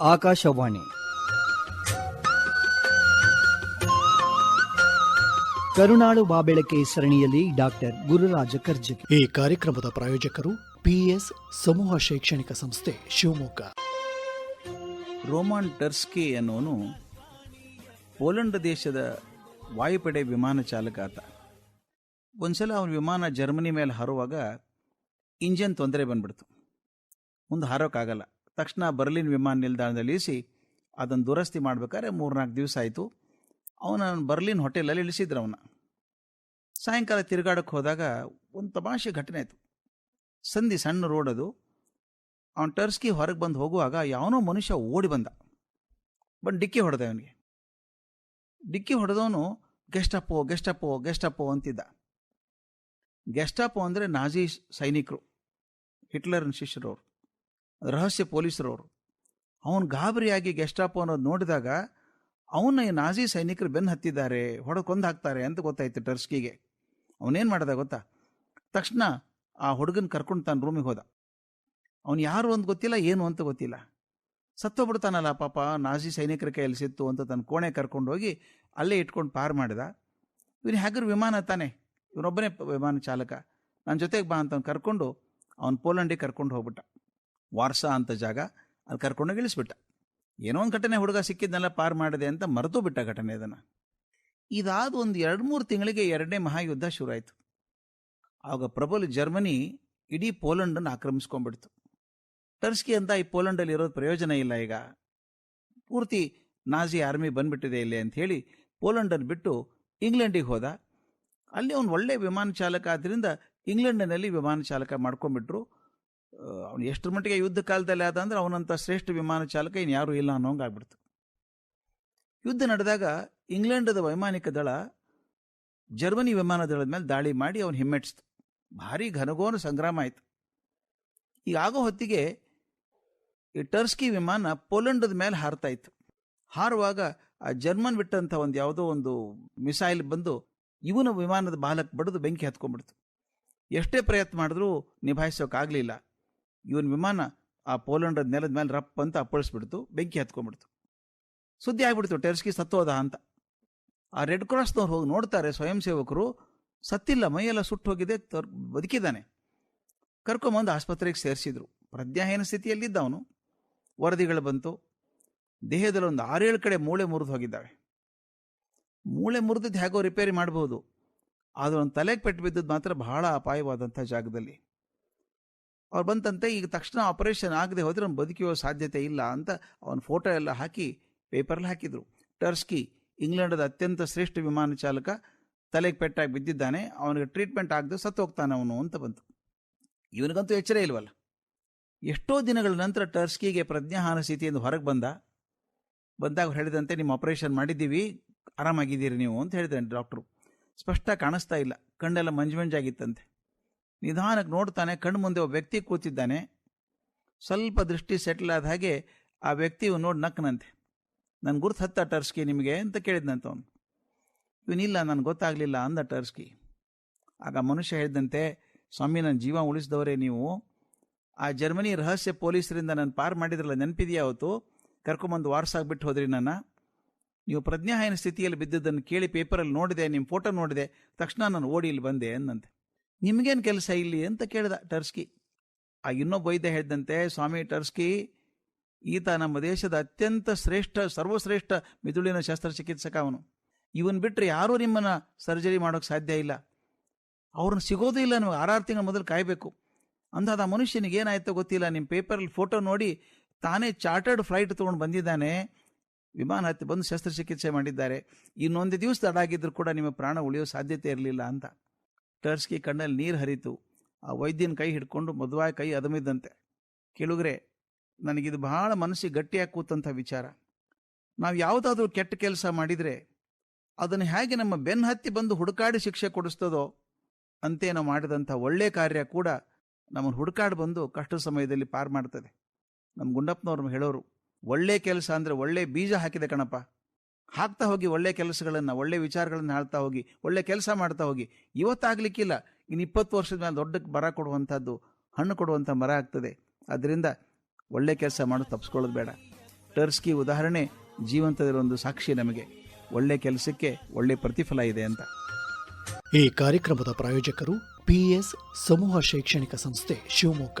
ಆಕಾಶವಾಣಿ. ಕರುಣಾಳು ಬಾಬೆಳಕೆ ಸರಣಿಯಲ್ಲಿ ಡಾಕ್ಟರ್ ಗುರುರಾಜ ಕರ್ಜಗಿ. ಈ ಕಾರ್ಯಕ್ರಮದ ಪ್ರಾಯೋಜಕರು ಪಿಎಸ್ ಸಮೂಹ ಶೈಕ್ಷಣಿಕ ಸಂಸ್ಥೆ ಶಿವಮೊಗ್ಗ. ರೋಮಾನ್ ಟರ್ಸ್ಕಿ ಅನ್ನೋನು ಪೋಲೆಂಡ್ ದೇಶದ ವಾಯುಪಡೆ ವಿಮಾನ ಚಾಲಕ ಆತ. ಒಂದ್ಸಲ ಅವನ ವಿಮಾನ ಜರ್ಮನಿ ಮೇಲೆ ಹಾರುವಾಗ ಇಂಜನ್ ತೊಂದರೆ ಬಂದ್ಬಿಡ್ತು. ಮುಂದೆ ಹಾರೋಕ್ಕಾಗಲ್ಲ. ತಕ್ಷಣ ಬರ್ಲಿನ್ ವಿಮಾನ ನಿಲ್ದಾಣದಲ್ಲಿ ಇಳಿಸಿ ಅದನ್ನು ದುರಸ್ತಿ ಮಾಡ್ಬೇಕಾದ್ರೆ ಮೂರ್ನಾಲ್ಕು ದಿವಸ ಆಯಿತು. ಅವನ ಬರ್ಲಿನ್ ಹೋಟೆಲಲ್ಲಿ ಇಳಿಸಿದ್ರು ಅವನ ಸಾಯಂಕಾಲ ತಿರುಗಾಡಕ್ಕೆ ಹೋದಾಗ ಒಂದು ತಮಾಷೆ ಘಟನೆ ಆಯಿತು. ಸಂಧಿ ಸಣ್ಣ ರೋಡ್ ಅದು. ಅವನ ಟರ್ಸ್ಕಿ ಹೊರಗೆ ಬಂದು ಹೋಗುವಾಗ ಯಾವನೋ ಮನುಷ್ಯ ಓಡಿ ಬಂದ. ಬಂದು ಡಿಕ್ಕಿ ಹೊಡೆದ ಅವನಿಗೆ. ಡಿಕ್ಕಿ ಹೊಡೆದವನು ಗೆಸ್ಟಪ್ಪೋ ಗೆಸ್ಟಪ್ಪೋ ಗೆಸ್ಟಪ್ಪೋ ಅಂತಿದ್ದ. ಗೆಸ್ಟಪ್ಪೋ ಅಂದರೆ ನಾಜಿ ಸೈನಿಕರು, ಹಿಟ್ಲರ್ನ ಶಿಷ್ಯರವರು ರಹಸ್ಯ ಪೊಲೀಸರವರು. ಅವನು ಗಾಬರಿಯಾಗಿ ಗೆಸ್ಟಾಪ್ ಅನ್ನೋದು ನೋಡಿದಾಗ, ಅವನ್ನ ಈ ನಾಜಿ ಸೈನಿಕರು ಬೆನ್ನು ಹತ್ತಿದ್ದಾರೆ, ಹೊಡೆದು ಹಾಕ್ತಾರೆ ಅಂತ ಗೊತ್ತಾಯ್ತು ಟರ್ಸ್ಕಿಗೆ. ಅವನೇನು ಮಾಡ್ದ ಗೊತ್ತಾ? ತಕ್ಷಣ ಆ ಹುಡುಗನ ಕರ್ಕೊಂಡು ತಾನು ರೂಮಿಗೆ ಹೋದ. ಅವನು ಯಾರು ಅಂತ ಗೊತ್ತಿಲ್ಲ, ಏನು ಅಂತ ಗೊತ್ತಿಲ್ಲ. ಸತ್ತೋಗ್ಬಿಡ್ತಾನಲ್ಲ ಪಾಪ, ನಾಜಿ ಸೈನಿಕರ ಕೈಯಲ್ಲಿ ಸಿತ್ತು ಅಂತ ತನ್ನ ಕೋಣೆ ಕರ್ಕೊಂಡು ಹೋಗಿ ಅಲ್ಲೇ ಇಟ್ಕೊಂಡು ಪಾರು ಮಾಡಿದ. ಇವನು ಹ್ಯಾಗ್ರ ವಿಮಾನ ತಾನೆ, ಇವನೊಬ್ಬನೇ ವಿಮಾನ ಚಾಲಕ. ನನ್ನ ಜೊತೆಗೆ ಬಾ ಅಂತ ಅವ್ನು ಕರ್ಕೊಂಡು, ಅವನು ಪೋಲೆಂಡಿಗೆ ಕರ್ಕೊಂಡು ಹೋಗ್ಬಿಟ್ಟ. ವಾರ್ಸಾ ಅಂತ ಜಾಗ ಅಲ್ಲಿ ಕರ್ಕೊಂಡೋಗಿ ಇಳಿಸ್ಬಿಟ್ಟ. ಏನೋ ಒಂದು ಘಟನೆ ಹುಡುಗ ಸಿಕ್ಕಿದ್ನೆಲ್ಲ ಪಾರ್ ಮಾಡಿದೆ ಅಂತ ಮರೆತು ಬಿಟ್ಟ ಘಟನೆ ಅದನ್ನು ಇದಾದ ಒಂದು ಎರಡು ಮೂರು ತಿಂಗಳಿಗೆ ಎರಡನೇ ಮಹಾಯುದ್ಧ ಶುರುವಾಯಿತು. ಆಗ ಪ್ರಬಲ ಜರ್ಮನಿ ಇಡೀ ಪೋಲೆಂಡನ್ನು ಆಕ್ರಮಿಸ್ಕೊಂಡ್ಬಿಡ್ತು. ಟರ್ಸ್ಕಿ ಅಂತ ಈ ಪೋಲೆಂಡಲ್ಲಿ ಇರೋದು ಪ್ರಯೋಜನ ಇಲ್ಲ ಈಗ. ಪೂರ್ತಿ ನಾಜಿ ಆರ್ಮಿ ಬಂದ್ಬಿಟ್ಟಿದೆ ಇಲ್ಲಿ ಅಂತ ಹೇಳಿ ಪೋಲೆಂಡನ್ನು ಬಿಟ್ಟು ಇಂಗ್ಲೆಂಡಿಗೆ ಹೋದ. ಅಲ್ಲಿ ಅವನು ಒಳ್ಳೆ ವಿಮಾನ ಚಾಲಕ ಆದ್ದರಿಂದ ಇಂಗ್ಲೆಂಡಿನಲ್ಲಿ ವಿಮಾನ ಚಾಲಕ ಮಾಡ್ಕೊಂಡ್ಬಿಟ್ರು. ಅವನು ಎಷ್ಟರ ಮಟ್ಟಿಗೆ ಯುದ್ಧ ಕಾಲದಲ್ಲಿ ಆದ ಅಂದ್ರೆ ಅವನಂಥ ಶ್ರೇಷ್ಠ ವಿಮಾನ ಚಾಲಕ ಇನ್ಯಾರೂ ಇಲ್ಲ ಅನ್ನೋಂಗೆ ಆಗ್ಬಿಡ್ತು. ಯುದ್ಧ ನಡೆದಾಗ ಇಂಗ್ಲೆಂಡದ ವೈಮಾನಿಕ ದಳ ಜರ್ಮನಿ ವಿಮಾನ ದಳದ ಮೇಲೆ ದಾಳಿ ಮಾಡಿ ಅವನು ಹಿಮ್ಮೆಟ್ಟಿಸ್ತು. ಭಾರಿ ಘನಘೋನ ಸಂಗ್ರಾಮ ಆಯಿತು. ಈಗ ಆಗೋ ಹೊತ್ತಿಗೆ ಈ ಟರ್ಸ್ಕಿ ವಿಮಾನ ಪೋಲೆಂಡದ ಮೇಲೆ ಹಾರ್ತಾ ಇತ್ತು. ಹಾರುವಾಗ ಆ ಜರ್ಮನ್ ಬಿಟ್ಟಂಥ ಒಂದು ಯಾವುದೋ ಒಂದು ಮಿಸೈಲ್ ಬಂದು ಇವನ ವಿಮಾನದ ಬಾಲಕ್ಕೆ ಬಡಿದು ಬೆಂಕಿ ಹತ್ಕೊಂಡ್ಬಿಡ್ತು. ಎಷ್ಟೇ ಪ್ರಯತ್ನ ಮಾಡಿದ್ರೂ ನಿಭಾಯಿಸೋಕ್ಕಾಗಲಿಲ್ಲ ಇವನ ವಿಮಾನ ಆ ಪೋಲೆಂಡ್ ನೆಲದ ಮೇಲೆ ರಪ್ ಅಂತ ಅಪ್ಪಳಿಸ್ಬಿಡ್ತು, ಬೆಂಕಿ ಹತ್ಕೊಂಡ್ಬಿಡ್ತು. ಸುದ್ದಿ ಆಗ್ಬಿಡ್ತು, ಟೆರ್ಸ್ಕಿ ಸತ್ತೋದ ಅಂತ. ಆ ರೆಡ್ ಕ್ರಾಸ್ನವ್ರು ಹೋಗಿ ನೋಡ್ತಾರೆ, ಸ್ವಯಂ ಸೇವಕರು, ಸತ್ತಿಲ್ಲ, ಮೈಯೆಲ್ಲ ಸುಟ್ಟು ಹೋಗಿದೆ, ತರ್- ಬದುಕಿದ್ದಾನೆ. ಕರ್ಕೊಂಬಂದು ಆಸ್ಪತ್ರೆಗೆ ಸೇರಿಸಿದ್ರು. ಪ್ರಜ್ಞಾಹೀನ ಸ್ಥಿತಿಯಲ್ಲಿದ್ದ ಅವನು. ವರದಿಗಳು ಬಂತು. ದೇಹದಲ್ಲಿ ಒಂದು ಆರೇಳು ಕಡೆ ಮೂಳೆ ಮುರಿದು ಹೋಗಿದ್ದಾವೆ. ಮೂಳೆ ಮುರಿದಿದ್ದು ಹೇಗೋ ರಿಪೇರಿ ಮಾಡಬಹುದು ಆದರೆ ಒಂದು ತಲೆಗೆ ಪೆಟ್ಟು ಬಿದ್ದದ್ದು ಮಾತ್ರ ಬಹಳ ಅಪಾಯವಾದಂಥ ಜಾಗದಲ್ಲಿ. ಅವ್ರು ಬಂತಂತೆ, ಈಗ ತಕ್ಷಣ ಆಪರೇಷನ್ ಆಗದೆ ಹೋದರೆ ಅವ್ನು ಬದುಕಿಯೋ ಸಾಧ್ಯತೆ ಇಲ್ಲ ಅಂತ ಅವನ ಫೋಟೋ ಎಲ್ಲ ಹಾಕಿ ಪೇಪರಲ್ಲಿ ಹಾಕಿದರು. ಟರ್ಸ್ಕಿ ಇಂಗ್ಲೆಂಡದ ಅತ್ಯಂತ ಶ್ರೇಷ್ಠ ವಿಮಾನ ಚಾಲಕ, ತಲೆಗೆ ಪೆಟ್ಟಾಗಿ ಬಿದ್ದಿದ್ದಾನೆ, ಅವನಿಗೆ ಟ್ರೀಟ್ಮೆಂಟ್ ಆಗದೆ ಸತ್ತು ಹೋಗ್ತಾನೆ ಅವನು ಅಂತ ಬಂತು. ಇವನಿಗಂತೂ ಎಚ್ಚರ ಇಲ್ವಲ್ಲ? ಎಷ್ಟೋ ದಿನಗಳ ನಂತರ ಟರ್ಸ್ಕಿಗೆ ಪ್ರಜ್ಞಾಹಾನ ಸ್ಥಿತಿಯಿಂದ ಹೊರಗೆ ಬಂದ. ಬಂದಾಗ ಹೇಳಿದಂತೆ, ನಿಮ್ಮ ಆಪರೇಷನ್ ಮಾಡಿದ್ದೀವಿ, ಆರಾಮಾಗಿದ್ದೀರಿ ನೀವು, ಅಂತ ಹೇಳಿದ್ದಾನೆ ಡಾಕ್ಟ್ರು ಸ್ಪಷ್ಟ ಕಾಣಿಸ್ತಾ ಇಲ್ಲ. ಕಣ್ಣೆಲ್ಲ ಮಂಜು ಮಂಜಾಗಿತ್ತಂತೆ ನಿಧಾನಕ್ಕೆ ನೋಡ್ತಾನೆ, ಕಣ್ಣು ಮುಂದೆ ಒಬ್ಬ ವ್ಯಕ್ತಿ ಕೂತಿದ್ದಾನೆ. ಸ್ವಲ್ಪ ದೃಷ್ಟಿ ಸೆಟ್ಲ್ ಆದ ಹಾಗೆ ಆ ವ್ಯಕ್ತಿಯು ನೋಡಿ ನಕ್ಕನಂತೆ ನನ್ನ ಗುರ್ತು ಹತ್ತ ಟರ್ಸ್ಕಿ ನಿಮಗೆ ಅಂತ ಕೇಳಿದ್ನಂತ ಅವನು. ಇವನಿಲ್ಲ ನನಗೆ ಗೊತ್ತಾಗಲಿಲ್ಲ ಅಂದ ಟರ್ಸ್ಕಿ. ಆಗ ಮನುಷ್ಯ ಹೇಳಿದಂತೆ, ಸ್ವಾಮಿ ನನ್ನ ಜೀವ ಉಳಿಸಿದವರೇ ನೀವು. ಆ ಜರ್ಮನಿ ರಹಸ್ಯ ಪೊಲೀಸರಿಂದ ನಾನು ಪಾರು ಮಾಡಿದ್ರಲ್ಲ, ನೆನಪಿದೆಯಾ ಅವತ್ತು? ಕರ್ಕೊಂಬಂದು ವಾರಸಾಗ್ಬಿಟ್ಟು ಹೋದ್ರಿ ನನ್ನ. ನೀವು ಪ್ರಜ್ಞಾಹೀನ ಸ್ಥಿತಿಯಲ್ಲಿ ಬಿದ್ದದ್ದನ್ನು ಕೇಳಿ ಪೇಪರಲ್ಲಿ ನೋಡಿದೆ ನಿಮ್ಮ ಫೋಟೋ ನೋಡಿದೆ, ತಕ್ಷಣ ನಾನು ಓಡಿ ಇಲ್ಲಿ ಬಂದೆ ಅಂದಂತೆ. ನಿಮಗೇನು ಕೆಲಸ ಇಲ್ಲಿ ಅಂತ ಕೇಳಿದ ಟರ್ಸ್ಕಿ. ಆ ಇನ್ನೊಬ್ಬ ವೈದ್ಯ ಹೇಳಿದಂತೆ, ಸ್ವಾಮಿ ಟರ್ಸ್ಕಿ, ಈತ ನಮ್ಮ ದೇಶದ ಅತ್ಯಂತ ಶ್ರೇಷ್ಠ, ಸರ್ವಶ್ರೇಷ್ಠ ಮಿದುಳಿನ ಶಸ್ತ್ರಚಿಕಿತ್ಸಕ ಅವನು. ಇವನ್ ಬಿಟ್ಟರೆ ಯಾರೂ ನಿಮ್ಮನ್ನ ಸರ್ಜರಿ ಮಾಡೋಕ್ಕೆ ಸಾಧ್ಯ ಇಲ್ಲ. ಅವ್ರನ್ನ ಸಿಗೋದೂ ಇಲ್ಲ, ನೀವು ಆರಾರು ತಿಂಗಳ ಮೊದಲು ಕಾಯಬೇಕು. ಅಂದಾದ ಆ ಮನುಷ್ಯನಿಗೆ ಏನಾಯ್ತೋ ಗೊತ್ತಿಲ್ಲ ನಿಮ್ಮ ಪೇಪರಲ್ಲಿ ಫೋಟೋ ನೋಡಿ ತಾನೇ ಚಾರ್ಟರ್ಡ್ ಫ್ಲೈಟ್ ತೊಗೊಂಡು ಬಂದಿದ್ದಾನೆ. ವಿಮಾನ ಹತ್ತಿ ಬಂದು ಶಸ್ತ್ರಚಿಕಿತ್ಸೆ ಮಾಡಿದ್ದಾರೆ. ಇನ್ನೊಂದು ದಿವಸ ತಡ ಆಗಿದ್ರು ಕೂಡ ನಿಮ್ಮ ಪ್ರಾಣ ಉಳಿಯೋ ಸಾಧ್ಯತೆ ಇರಲಿಲ್ಲ ಅಂತ. ಟರ್ಸ್ಕಿ ಕಣ್ಣಲ್ಲಿ ನೀರು ಹರಿತು. ಆ ವೈದ್ಯನ ಕೈ ಹಿಡ್ಕೊಂಡು ಮದುವಾಯ ಕೈ ಅದಮಿದ್ದಂತೆ. ಕೇಳುಗ್ರೆ, ನನಗಿದು ಬಹಳ ಮನಸ್ಸಿಗೆ ಗಟ್ಟಿಯಾಗಿ ಕೂತಂಥ ವಿಚಾರ. ನಾವು ಯಾವುದಾದ್ರೂ ಕೆಟ್ಟ ಕೆಲಸ ಮಾಡಿದರೆ ಅದನ್ನು ಹೇಗೆ ನಮ್ಮ ಬೆನ್ನು ಹತ್ತಿ ಬಂದು ಹುಡುಕಾಡಿ ಶಿಕ್ಷೆ ಕೊಡಿಸ್ತದೋ ಅಂತೆ ನಾವು ಮಾಡಿದಂಥ ಒಳ್ಳೆ ಕಾರ್ಯ ಕೂಡ ನಮ್ಮನ್ನು ಹುಡುಕಾಡಿ ಬಂದು ಕಷ್ಟ ಸಮಯದಲ್ಲಿ ಪಾರು ಮಾಡ್ತದೆ. ನಮ್ಮ ಗುಂಡಪ್ಪನವ್ರು ಹೇಳೋರು, ಒಳ್ಳೆ ಕೆಲಸ ಅಂದರೆ ಒಳ್ಳೆ ಬೀಜ ಹಾಕಿದೆ ಕಣಪ್ಪ. ಹಾಕ್ತಾ ಹೋಗಿ ಒಳ್ಳೆ ಕೆಲಸಗಳನ್ನು, ಒಳ್ಳೆ ವಿಚಾರಗಳನ್ನು ಹಾಳ್ತಾ ಹೋಗಿ, ಒಳ್ಳೆ ಕೆಲಸ ಮಾಡ್ತಾ ಹೋಗಿ, ಇವತ್ತಾಗಲಿಕ್ಕಿಲ್ಲ. ಇನ್ನು ಇಪ್ಪತ್ತು ವರ್ಷದ ಮೇಲೆ ದೊಡ್ಡ ಮರ ಕೊಡುವಂಥದ್ದು, ಹಣ್ಣು ಕೊಡುವಂಥ ಮರ ಆಗ್ತದೆ. ಅದರಿಂದ ಒಳ್ಳೆ ಕೆಲಸ ಮಾಡೋದು ತಪ್ಪಿಸ್ಕೊಳ್ಳೋದು ಬೇಡ. ಟರ್ಸ್ಕಿ ಉದಾಹರಣೆ ಜೀವಂತದಿರೋ ಒಂದು ಸಾಕ್ಷಿ ನಮಗೆ. ಒಳ್ಳೆ ಕೆಲಸಕ್ಕೆ ಒಳ್ಳೆ ಪ್ರತಿಫಲ ಇದೆ ಅಂತ. ಈ ಕಾರ್ಯಕ್ರಮದ ಪ್ರಾಯೋಜಕರು ಪಿಎಸ್ ಸಮೂಹ ಶೈಕ್ಷಣಿಕ ಸಂಸ್ಥೆ ಶಿವಮೊಗ್ಗ.